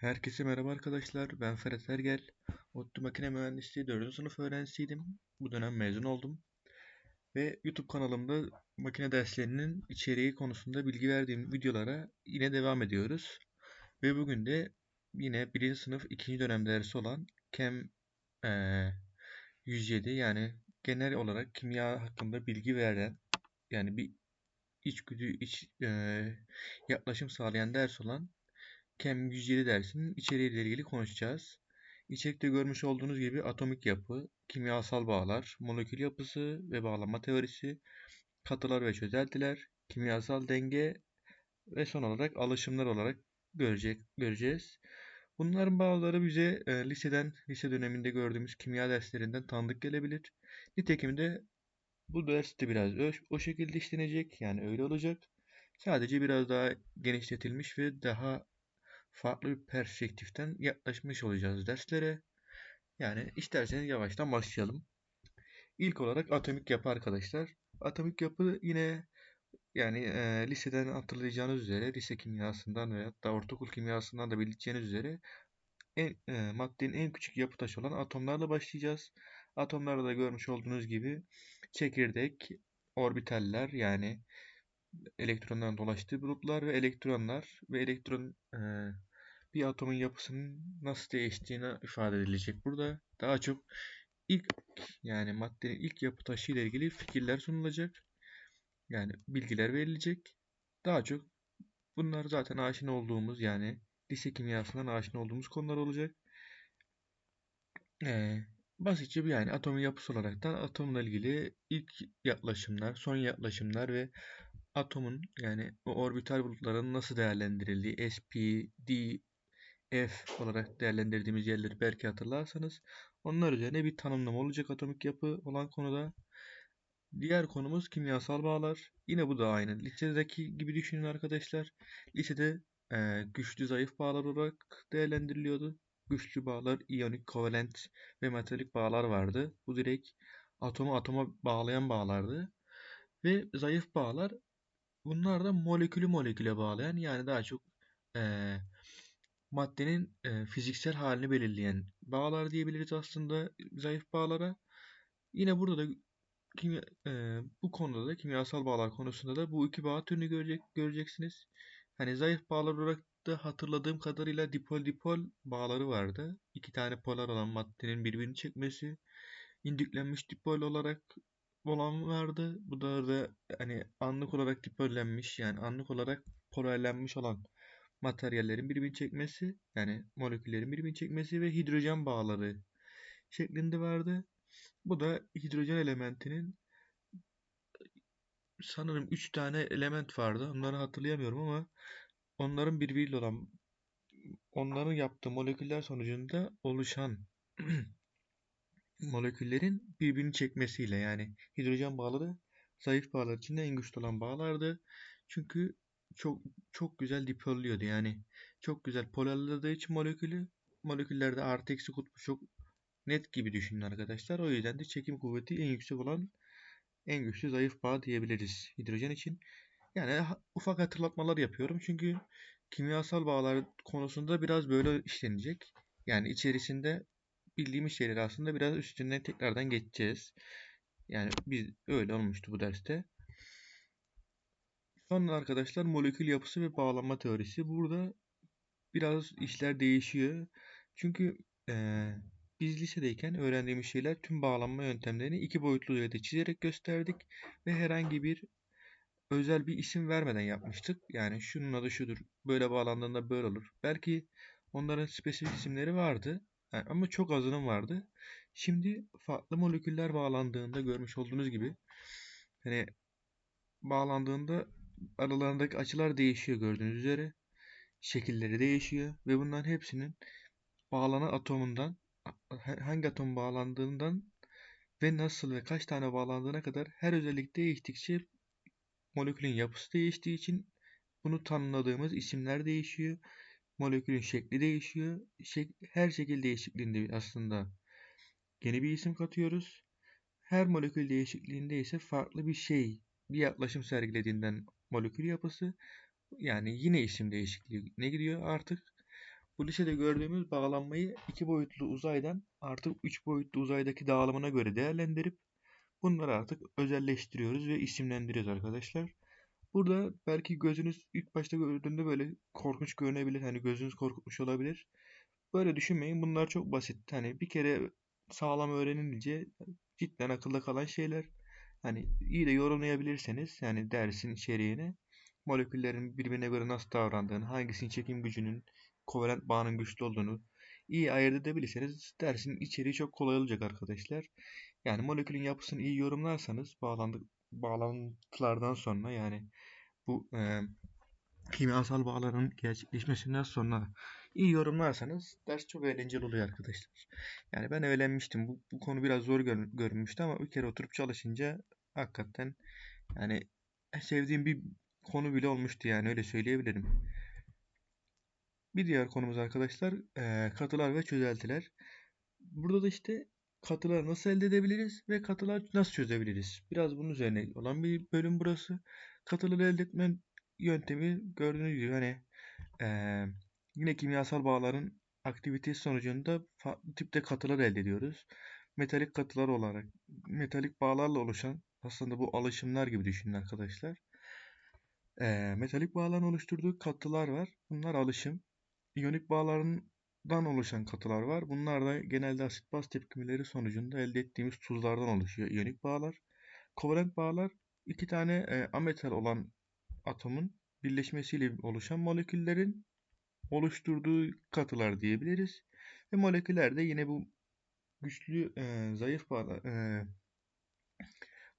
Herkese merhaba arkadaşlar. Ben Ferhat Ergel. ODTÜ Makine Mühendisliği 4. sınıf öğrencisiydim. Bu dönem mezun oldum. Ve YouTube kanalımda makine derslerinin içeriği konusunda bilgi verdiğim videolara yine devam ediyoruz. Ve bugün de yine 1. sınıf 2. dönem dersi olan Chem eee, 107 yani genel olarak kimya hakkında bilgi veren yani bir içgüdü iç eee, yaklaşım sağlayan ders olan Chem 107 dersinin içeriğiyle ilgili konuşacağız. İçerikte görmüş olduğunuz gibi atomik yapı, kimyasal bağlar, molekül yapısı ve bağlama teorisi, katılar ve çözeltiler, kimyasal denge ve son olarak alışımlar olarak görecek, göreceğiz. Bunların bazıları bize e, liseden, lise döneminde gördüğümüz kimya derslerinden tanıdık gelebilir. Nitekim de bu ders de biraz o, o şekilde işlenecek. Yani öyle olacak. Sadece biraz daha genişletilmiş ve daha farklı bir perspektiften yaklaşmış olacağız derslere. Yani isterseniz yavaştan başlayalım. İlk olarak atomik yapı arkadaşlar. Atomik yapı yine yani e, liseden hatırlayacağınız üzere lise kimyasından veya da ortaokul kimyasından da bileceğiniz üzere en, e, maddenin en küçük yapı taşı olan atomlarla başlayacağız. Atomlarda da görmüş olduğunuz gibi çekirdek, orbitaller yani elektronların dolaştığı bulutlar ve elektronlar ve elektron e, bir atomun yapısının nasıl değiştiğini ifade edilecek burada. Daha çok ilk yani maddenin ilk yapı taşı ile ilgili fikirler sunulacak. Yani bilgiler verilecek. Daha çok bunlar zaten aşina olduğumuz yani lise kimyasından aşina olduğumuz konular olacak. Ee, basitçe bir yani atomun yapısı olarak da atomla ilgili ilk yaklaşımlar, son yaklaşımlar ve atomun yani o orbital bulutların nasıl değerlendirildiği, sp, d, F olarak değerlendirdiğimiz yerleri belki hatırlarsanız onlar üzerine bir tanımlama olacak atomik yapı olan konuda. Diğer konumuz kimyasal bağlar. Yine bu da aynı. Lisedeki gibi düşünün arkadaşlar. Lisede e, güçlü zayıf bağlar olarak değerlendiriliyordu. Güçlü bağlar, iyonik, kovalent ve metalik bağlar vardı. Bu direkt atomu atoma bağlayan bağlardı. Ve zayıf bağlar bunlar da molekülü moleküle bağlayan yani daha çok e, maddenin e, fiziksel halini belirleyen bağlar diyebiliriz aslında zayıf bağlara. Yine burada da kimya, e, bu konuda da kimyasal bağlar konusunda da bu iki bağ türünü görecek, göreceksiniz. Hani zayıf bağlar olarak da hatırladığım kadarıyla dipol dipol bağları vardı. İki tane polar olan maddenin birbirini çekmesi. indüklenmiş dipol olarak olan vardı. Bu da da hani anlık olarak dipollenmiş yani anlık olarak polarlenmiş olan materyallerin birbirini çekmesi yani moleküllerin birbirini çekmesi ve hidrojen bağları şeklinde vardı. Bu da hidrojen elementinin sanırım 3 tane element vardı. Onları hatırlayamıyorum ama onların birbiriyle olan onların yaptığı moleküller sonucunda oluşan moleküllerin birbirini çekmesiyle yani hidrojen bağları zayıf bağlar içinde en güçlü olan bağlardı. Çünkü çok çok güzel dipolluyordu yani. Çok güzel polarladığı için molekülü moleküllerde artı eksi kutbu çok net gibi düşünün arkadaşlar. O yüzden de çekim kuvveti en yüksek olan en güçlü zayıf bağ diyebiliriz hidrojen için. Yani ufak hatırlatmalar yapıyorum çünkü kimyasal bağlar konusunda biraz böyle işlenecek. Yani içerisinde bildiğimiz şeyleri aslında biraz üstünden tekrardan geçeceğiz. Yani biz öyle olmuştu bu derste. Sonra arkadaşlar molekül yapısı ve bağlanma teorisi. Burada biraz işler değişiyor. Çünkü ee, biz lisedeyken öğrendiğimiz şeyler tüm bağlanma yöntemlerini iki boyutlu yüzeyde çizerek gösterdik ve herhangi bir özel bir isim vermeden yapmıştık. Yani şunun adı şudur, böyle bağlandığında böyle olur. Belki onların spesifik isimleri vardı yani ama çok azının vardı. Şimdi farklı moleküller bağlandığında görmüş olduğunuz gibi hani bağlandığında aralarındaki açılar değişiyor gördüğünüz üzere. Şekilleri değişiyor ve bunların hepsinin bağlanan atomundan hangi atom bağlandığından ve nasıl ve kaç tane bağlandığına kadar her özellik değiştikçe molekülün yapısı değiştiği için bunu tanımladığımız isimler değişiyor. Molekülün şekli değişiyor. Şek her şekil değişikliğinde aslında yeni bir isim katıyoruz. Her molekül değişikliğinde ise farklı bir şey, bir yaklaşım sergilediğinden molekül yapısı yani yine isim değişikliği ne gidiyor artık Bu lisede gördüğümüz bağlanmayı iki boyutlu uzaydan artık üç boyutlu uzaydaki dağılımına göre değerlendirip bunları artık özelleştiriyoruz ve isimlendiriyoruz arkadaşlar. Burada belki gözünüz ilk başta gördüğünde böyle korkunç görünebilir. Hani gözünüz korkutmuş olabilir. Böyle düşünmeyin. Bunlar çok basit. Hani bir kere sağlam öğrenilince cidden akılda kalan şeyler. Hani iyi de yorumlayabilirseniz yani dersin içeriğini moleküllerin birbirine göre nasıl davrandığını, hangisinin çekim gücünün, kovalent bağının güçlü olduğunu iyi ayırt edebilirseniz dersin içeriği çok kolay olacak arkadaşlar. Yani molekülün yapısını iyi yorumlarsanız bağlandık bağlantılardan sonra yani bu e, kimyasal bağların gerçekleşmesinden sonra iyi yorumlarsanız ders çok eğlenceli oluyor arkadaşlar. Yani ben öğrenmiştim. Bu, bu konu biraz zor gör, görünmüştü ama bir kere oturup çalışınca hakikaten yani sevdiğim bir konu bile olmuştu yani öyle söyleyebilirim. Bir diğer konumuz arkadaşlar e, katılar ve çözeltiler. Burada da işte katılar nasıl elde edebiliriz ve katılar nasıl çözebiliriz? Biraz bunun üzerine olan bir bölüm burası. Katıları elde etme yöntemi gördüğünüz gibi hani e, yine kimyasal bağların aktivitesi sonucunda farklı tipte katılar elde ediyoruz. Metalik katılar olarak metalik bağlarla oluşan aslında bu alışımlar gibi düşünün arkadaşlar. E, metalik bağların oluşturduğu katılar var. Bunlar alışım. İyonik bağlardan oluşan katılar var. Bunlar da genelde asit baz tepkimeleri sonucunda elde ettiğimiz tuzlardan oluşuyor iyonik bağlar. Kovalent bağlar iki tane e, ametal olan atomun birleşmesiyle oluşan moleküllerin oluşturduğu katılar diyebiliriz. Ve moleküller de yine bu güçlü e, zayıf bağlar e,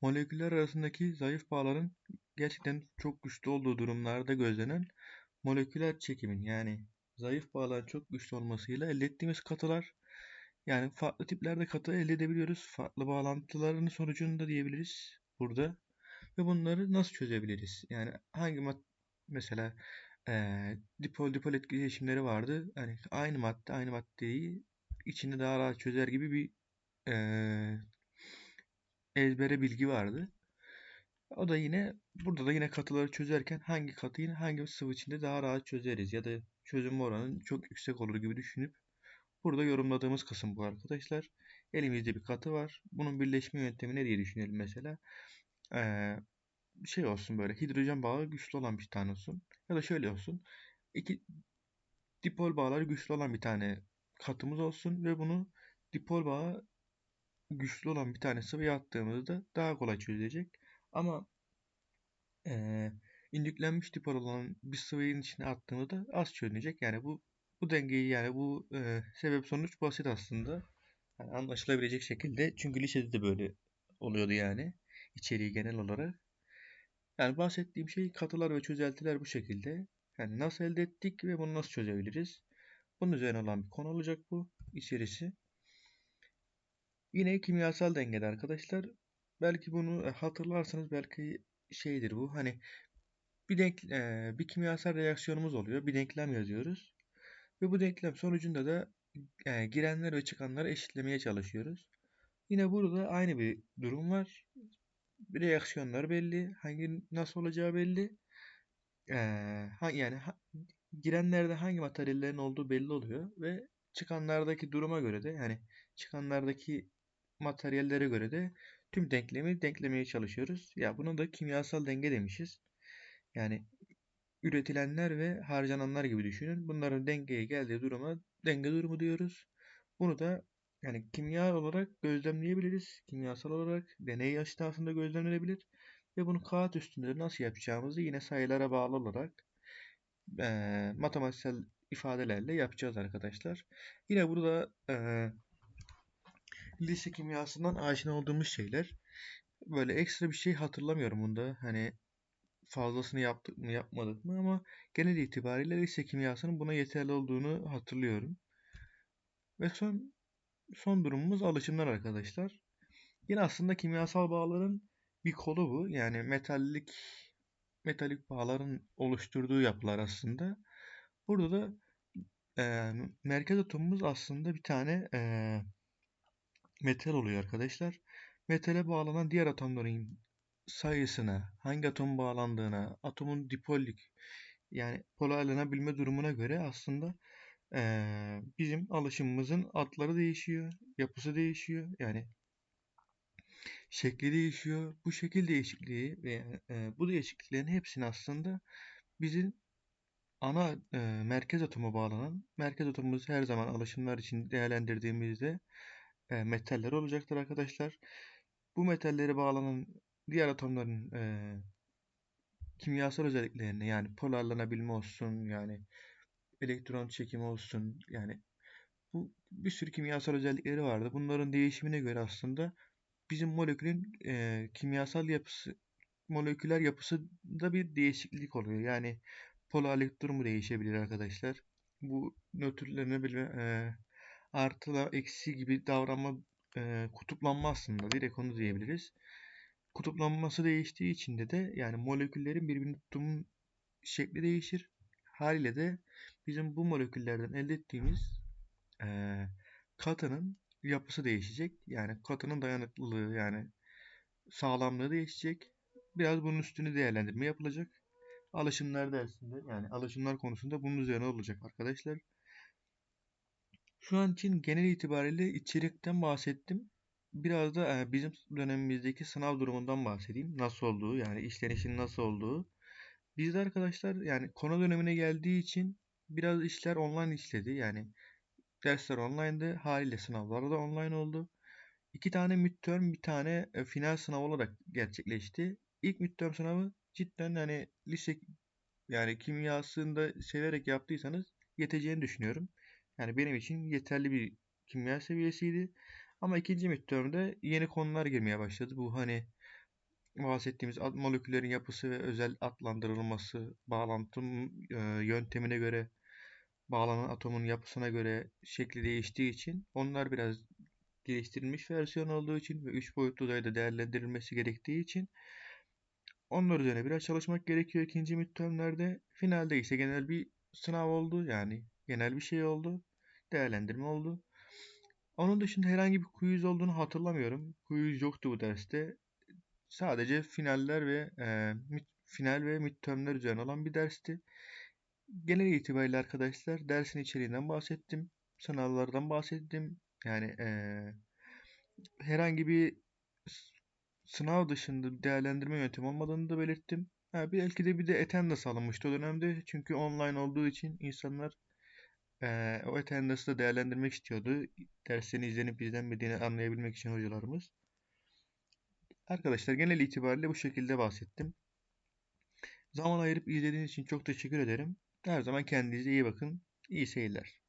moleküller arasındaki zayıf bağların gerçekten çok güçlü olduğu durumlarda gözlenen moleküler çekimin yani zayıf bağların çok güçlü olmasıyla elde ettiğimiz katılar yani farklı tiplerde katı elde edebiliyoruz. Farklı bağlantıların sonucunda diyebiliriz burada. Ve bunları nasıl çözebiliriz? Yani hangi mat mesela e, dipol dipol etkileşimleri vardı. Hani aynı madde aynı maddeyi içinde daha rahat çözer gibi bir e, ezbere bilgi vardı. O da yine burada da yine katıları çözerken hangi katıyı hangi sıvı içinde daha rahat çözeriz ya da çözüm oranı çok yüksek olur gibi düşünüp burada yorumladığımız kısım bu arkadaşlar. Elimizde bir katı var. Bunun birleşme yöntemi ne diye düşünelim mesela. Ee, şey olsun böyle hidrojen bağı güçlü olan bir tane olsun. Ya da şöyle olsun. İki dipol bağları güçlü olan bir tane katımız olsun ve bunu dipol bağı güçlü olan bir tane sıvıya attığımızda daha kolay çözülecek. Ama e, indüklenmiş dipol olan bir sıvının içine attığımızda az çözülecek. Yani bu bu dengeyi yani bu e, sebep sonuç basit aslında. Yani anlaşılabilecek şekilde. Çünkü lisede de böyle oluyordu yani. İçeriği genel olarak. Yani bahsettiğim şey katılar ve çözeltiler bu şekilde. Yani nasıl elde ettik ve bunu nasıl çözebiliriz? Bunun üzerine olan bir konu olacak bu içerisi. Yine kimyasal dengede arkadaşlar. Belki bunu e, hatırlarsanız belki şeydir bu. Hani bir denk e, bir kimyasal reaksiyonumuz oluyor. Bir denklem yazıyoruz. Ve bu denklem sonucunda da e, girenler ve çıkanları eşitlemeye çalışıyoruz. Yine burada aynı bir durum var. Reaksiyonlar belli. Hangi nasıl olacağı belli. Ee, yani ha, girenlerde hangi materyallerin olduğu belli oluyor ve çıkanlardaki duruma göre de yani çıkanlardaki materyallere göre de tüm denklemi denklemeye çalışıyoruz. Ya buna da kimyasal denge demişiz. Yani üretilenler ve harcananlar gibi düşünün. Bunların dengeye geldiği duruma denge durumu diyoruz. Bunu da yani kimya olarak gözlemleyebiliriz. Kimyasal olarak deney esnasında gözlemlenebilir. Ve bunu kağıt üstünde nasıl yapacağımızı yine sayılara bağlı olarak e, matematiksel ifadelerle yapacağız arkadaşlar. Yine burada e, lise kimyasından aşina olduğumuz şeyler. Böyle ekstra bir şey hatırlamıyorum bunda. Hani fazlasını yaptık mı yapmadık mı ama genel itibariyle lise kimyasının buna yeterli olduğunu hatırlıyorum. Ve son son durumumuz alışımlar arkadaşlar. Yine aslında kimyasal bağların bir kolu bu. Yani metallik metalik bağların oluşturduğu yapılar aslında. Burada da e, merkez atomumuz aslında bir tane e, metal oluyor arkadaşlar. Metale bağlanan diğer atomların sayısına, hangi atom bağlandığına, atomun dipollük yani polarlanabilme durumuna göre aslında eee, bizim alışımımızın adları değişiyor, yapısı değişiyor. Yani şekli değişiyor. Bu şekil değişikliği ve eee, bu değişikliklerin hepsini aslında bizim ana eee, merkez atomu bağlanan, merkez atomumuz her zaman alışımlar için değerlendirdiğimizde eee, metaller olacaktır arkadaşlar. Bu metalleri bağlanan diğer atomların eee, kimyasal özelliklerini yani polarlanabilme olsun yani elektron çekimi olsun yani bu bir sürü kimyasal özellikleri vardı. Bunların değişimine göre aslında bizim molekülün eee, kimyasal yapısı moleküler yapısında bir değişiklik oluyor. Yani polarlık durumu değişebilir arkadaşlar. Bu nötrlenebilme eee artı eksi gibi davranma eee, kutuplanma aslında direkt onu diyebiliriz. Kutuplanması değiştiği için de de yani moleküllerin birbirini tutum şekli değişir. Haliyle de bizim bu moleküllerden elde ettiğimiz eee katının yapısı değişecek. Yani katının dayanıklılığı yani sağlamlığı değişecek. Biraz bunun üstünü değerlendirme yapılacak. Alışımlar dersinde yani alışımlar konusunda bunun üzerine olacak arkadaşlar. Şu an için genel itibariyle içerikten bahsettim. Biraz da e, bizim dönemimizdeki sınav durumundan bahsedeyim. Nasıl olduğu yani işlenişin nasıl olduğu. Bizde arkadaşlar yani konu dönemine geldiği için biraz işler online işledi. Yani dersler online'dı. Haliyle sınavlar da online oldu. İki tane midterm, bir tane e, final sınavı olarak gerçekleşti. İlk midterm sınavı cidden hani lise yani kimyasında severek yaptıysanız yeteceğini düşünüyorum. Yani benim için yeterli bir kimya seviyesiydi. Ama ikinci midterm'de yeni konular girmeye başladı. Bu hani bahsettiğimiz moleküllerin yapısı ve özel adlandırılması, bağlantı e, yöntemine göre bağlanan atomun yapısına göre şekli değiştiği için onlar biraz geliştirilmiş versiyon olduğu için ve 3 boyutlu da değerlendirilmesi gerektiği için onlar üzerine biraz çalışmak gerekiyor ikinci midtermlerde. Finalde ise genel bir sınav oldu yani genel bir şey oldu. Değerlendirme oldu. Onun dışında herhangi bir quiz olduğunu hatırlamıyorum. Quiz yoktu bu derste. Sadece finaller ve e, final ve midtermler üzerine olan bir dersti. Genel itibariyle arkadaşlar dersin içeriğinden bahsettim. Sınavlardan bahsettim. Yani e, herhangi bir sınav dışında değerlendirme yöntemi olmadığını da belirttim. Ha, belki de bir de attendance alınmıştı o dönemde. Çünkü online olduğu için insanlar e, o attendance'ı da değerlendirmek istiyordu. Derslerin izlenip izlenmediğini anlayabilmek için hocalarımız. Arkadaşlar genel itibariyle bu şekilde bahsettim. Zaman ayırıp izlediğiniz için çok teşekkür ederim. Her zaman kendinize iyi bakın. İyi seyirler.